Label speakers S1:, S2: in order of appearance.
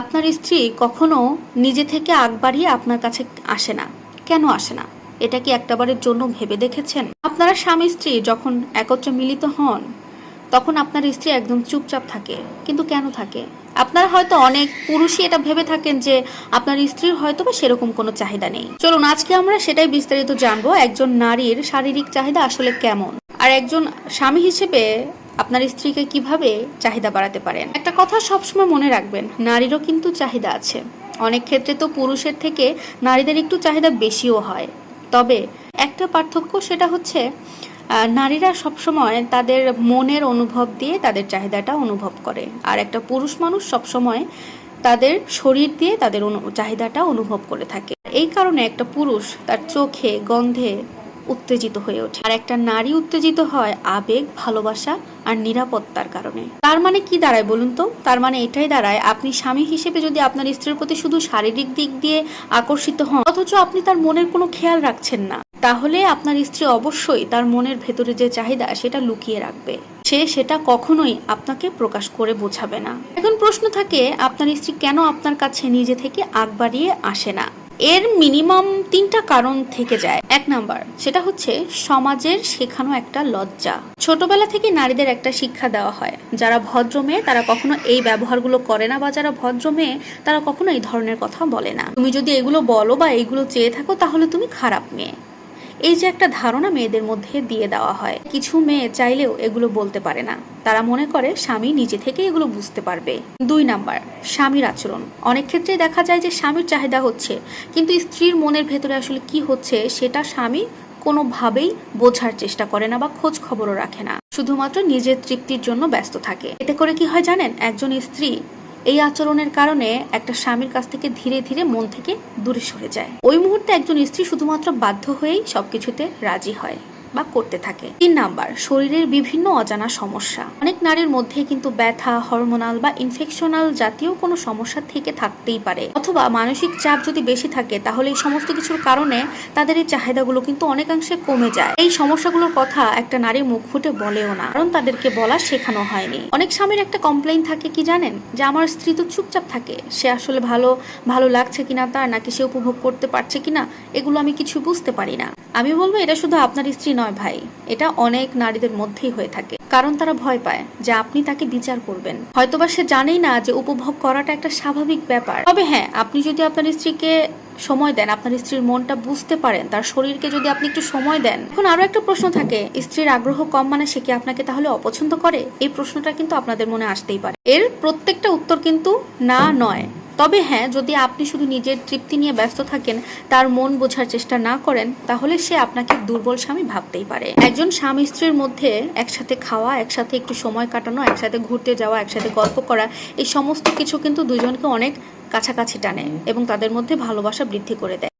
S1: আপনার স্ত্রী কখনো নিজে থেকে আগ বাড়িয়ে আপনার কাছে আসে না? কেন আসে না? এটা কি একটাবারের জন্য ভেবে দেখেছেন? আপনারা স্বামী স্ত্রী যখন একত্রে মিলিত হন, তখন আপনার স্ত্রী একদম চুপচাপ থাকে। কিন্তু কেন থাকে? আপনারা হয়তো অনেক পুরুষই এটা ভেবে থাকেন যে আপনার স্ত্রীর হয়তো বা সেরকম কোনো চাহিদা নেই। চলুন, আজকে আমরা সেটাই বিস্তারিত জানব, একজন নারীর শারীরিক চাহিদা আসলে কেমন? আর একজন স্বামী হিসেবে আপনার স্ত্রীকে কীভাবে চাহিদা বাড়াতে পারেন? একটা কথা সবসময় মনে রাখবেন, নারীরও কিন্তু চাহিদা আছে। অনেক ক্ষেত্রে তো পুরুষের থেকে নারীদের একটু চাহিদা বেশিও হয়। তবে একটা পার্থক্য সেটা হচ্ছে নারীরা সবসময় তাদের মনের অনুভব দিয়ে তাদের চাহিদাটা অনুভব করে। আর একটা পুরুষ মানুষ সবসময় তাদের শরীর দিয়ে তাদের চাহিদাটা অনুভব করে থাকে। এই কারণে একটা পুরুষ তার চোখে, গন্ধে উত্তেজিত হয়ে ওঠে। আর একটা নারী উত্তেজিত হয় আবেগ, ভালোবাসা আর নিরাপত্তার কারণে। তার মানে কি দাঁড়ায় বলুন তো? তার মানে এটাই দাঁড়ায়, আপনি স্বামী হিসেবে যদি আপনার স্ত্রীর প্রতি শুধু শারীরিক দিক দিয়ে আকর্ষিত হন, অথচ আপনি তার মনের কোনো খেয়াল রাখছেন না, তাহলে আপনার স্ত্রী অবশ্যই তার মনের ভেতরে যে চাহিদা, সেটা লুকিয়ে রাখবে। সে সেটা কখনোই আপনাকে প্রকাশ করে বোঝাবে না। এখন প্রশ্ন থাকে, আপনার স্ত্রী কেন আপনার কাছে নিজে থেকে আগ বাড়িয়ে আসে না? এর মিনিমাম তিনটা কারণ থেকে যায়। এক নাম্বার, সেটা হচ্ছে সমাজের শেখানো একটা লজ্জা। ছোটবেলা থেকে নারীদের একটা শিক্ষা দেওয়া হয়। যারা ভদ্র মেয়ে, তারা কখনো এই ব্যবহারগুলো করে না, বা যারা ভদ্র মেয়ে, তারা কখনো এই ধরনের কথা বলে না। তুমি যদি এগুলো বলো বা এইগুলো চেয়ে থাকো, তাহলে তুমি খারাপ মেয়ে। এই যে একটা ধারণা মেয়েদের মধ্যে দিয়ে দেওয়া হয়, কিছু মেয়ে চাইলেও এগুলো বলতে পারে না। তারা মনে করে স্বামী নিজে থেকে এগুলো বুঝতে পারবে। দুই নাম্বার, স্বামীর আচরণ। অনেক ক্ষেত্রেই দেখা যায় যে স্বামীর চাহিদা হচ্ছে, কিন্তু স্ত্রীর মনের ভেতরে আসলে কি হচ্ছে সেটা স্বামী কোনোভাবেই বোঝার চেষ্টা করে না বা খোঁজ খবরও রাখে না। শুধুমাত্র নিজের তৃপ্তির জন্য ব্যস্ত থাকে। এতে করে কি হয় জানেন? একজন স্ত্রী এই আচরণের কারণে একটা স্বামীর কাছ থেকে ধীরে ধীরে মন থেকে দূরে সরে যায়। ওই মুহূর্তে একজন স্ত্রী শুধুমাত্র বাধ্য হয়েই সবকিছুতে রাজি হয়। বা করতে থাকে। তিন নাম্বার, শরীরের বিভিন্ন অজানা সমস্যা। অনেক নারীর মধ্যে কিন্তু ব্যথা হরমোনাল বা ইনফেকশনাল জাতীয় কোনো সমস্যা থেকে থাকতেই পারে। অথবা মানসিক চাপ যদি বেশি থাকে, তাহলে এই সমস্ত কিছুর কারণে তাদের এই চাহিদাগুলো কিন্তু অনেকাংশে কমে যায়। এই সমস্যাগুলোর কথা একটা নারী মুখ ফুটে বলেও না, কারণ তাদেরকে বলা শেখানো হয়নি। অনেক স্বামীর একটা কমপ্লেইন থাকে কি জানেন? যে আমার স্ত্রী তো চুপচাপ থাকে, সে আসলে ভালো ভালো লাগছে কিনা তার, নাকি সে উপভোগ করতে পারছে কিনা, এগুলো আমি কিছু বুঝতে পারি না। আমি বলব, এটা শুধু আপনার স্ত্রী নয় ভাই, এটা অনেক নারীদের মধ্যেই হয়ে থাকে। কারণ তারা ভয় পায় যে আপনি তাকে বিচার করবেন। হয়তোবা সে জানেই না যে উপভোগ করাটা একটা স্বাভাবিক ব্যাপার। তবে হ্যাঁ আপনি যদি আপনার স্ত্রীকে সময় দেন, আপনার স্ত্রীর মনটা বুঝতে পারেন, তার শরীরকে যদি আপনি একটু সময় দেন। এখন আরও একটা প্রশ্ন থাকে, স্ত্রীর আগ্রহ কম মানে সে কি আপনাকে তাহলে অপছন্দ করে? এই প্রশ্নটা কিন্তু আপনাদের মনে আসতেই পারে। এর প্রত্যেকটা উত্তর কিন্তু না নয়। তবে হ্যাঁ যদি আপনি শুধু নিজের তৃপ্তি নিয়ে ব্যস্ত থাকেন, তার মন বোঝার চেষ্টা না করেন, তাহলে সে আপনাকে দুর্বল স্বামী ভাবতেই পারে। একজন স্বামী স্ত্রীর মধ্যে একসাথে খাওয়া, একসাথে একটু সময় কাটানো, একসাথে ঘুরতে যাওয়া, একসাথে গল্প করা, এই সমস্ত কিছু কিন্তু দুজনকে অনেক কাছাকাছি টানে এবং তাদের মধ্যে ভালোবাসা বৃদ্ধি করে দেয়।